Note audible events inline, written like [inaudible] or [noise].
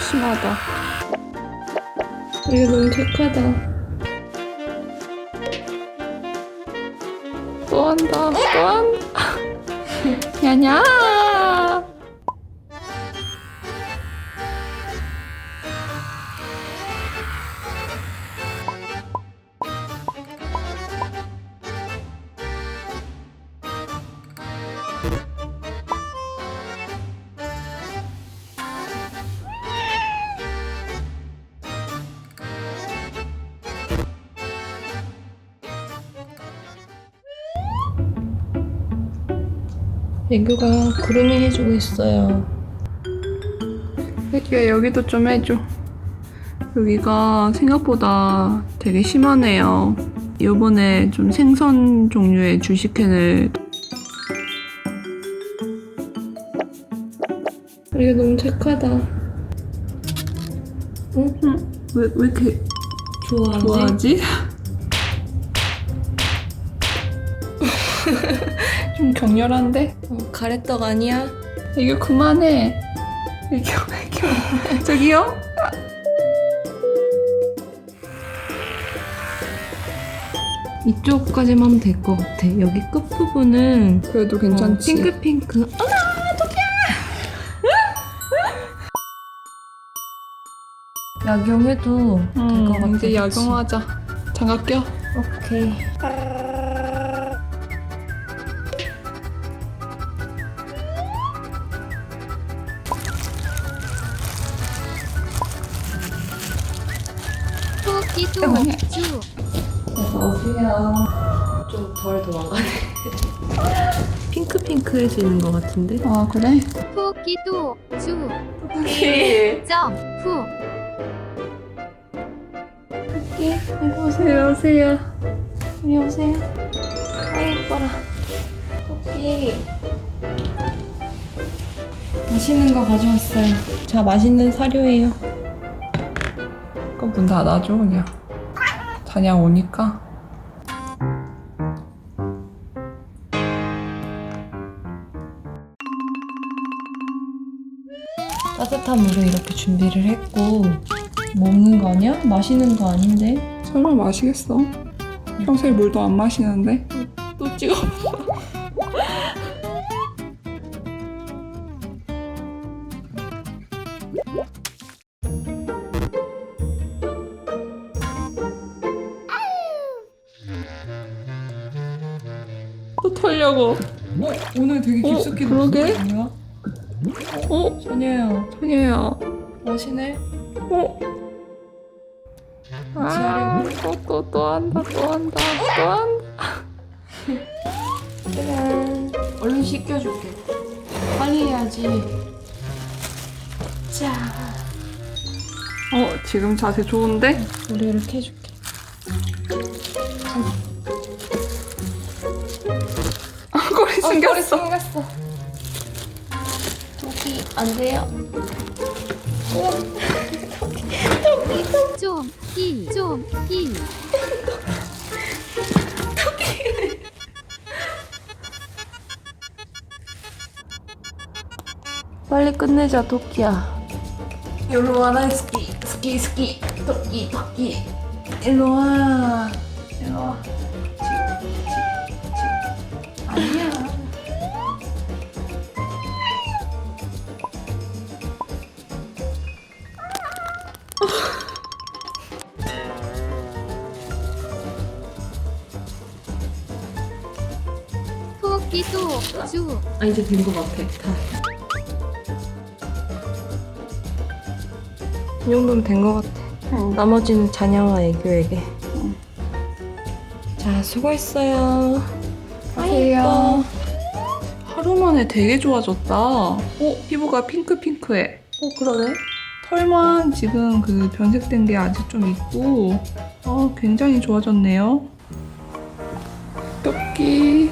심하다. 이게 너무 착하다. 또 한다, 또 한다. [laughs] 야냐! 애교가 그루밍 해주고 있어요. 애교야 여기도 좀 해줘. 여기가 생각보다 되게 심하네요. 요번에 좀 생선 종류의 주식캔을 이게 너무 착하다. 응? 왜, 왜 이렇게 좋아하지? 좋아하지? [laughs] 좀 격렬한데? 어, 가래떡 아니야? 이거 그만해. 이거 이거 [laughs] 저기요? 이쪽까지만 하면 될 것 같아. 여기 끝부분은 그래도 어, 괜찮지. 핑크핑크. 어머, [laughs] 될것 음, 같아. 이제 야경하자. 장갑 껴. 오케이. 토끼도 때문에. 주 어서오세요. 좀 덜 도망가네. 핑크핑크해지는 것 같은데? 아 그래? 토끼도 주 오케이. 점프 오세요 오세요. 이리 오세요. 아이, 예뻐라. 토끼. 맛있는 거 가져왔어요. 자, 맛있는 사료예요. 그럼 문 닫아줘 그냥. 자냥 오니까. 따뜻한 물을 이렇게 준비를 했고 먹는 거 아니야? 마시는 거 아닌데? 설마 마시겠어? 평소에 물도 안 마시는데? 또 찍어. 털려고. 오늘 되게 어, 깊숙이 그러게. 뭐야? 어? 소녀야 천이야. 마시네? 어? 아, 또, 또, 또 한다, 또 한다, 또 한다. 그래 얼른 씻겨줄게 빨리 해야지 자 어, 지금 자세 좋은데? 우리 이렇게 해줄게 숨겼어. 숨겼어. 토끼 안 돼요? 좀끼 좀 끼. 빨리 끝내자 토끼야. 일로 와라 스키. 스키 스키. 토끼 토끼. 일로 와. 일로 와. 아니야 [laughs] 토끼도 주. 아 이제 된거 같아. 다. 이 정도면 된거 같아. 나머지는 자녀와 애교에게. 자 수고했어요. 하세요. 하루 만에 되게 좋아졌다. 어, 피부가 핑크핑크해. 어 그러네 털만 지금 그 변색된 게 아직 좀 있고, 어, 굉장히 좋아졌네요. 토끼.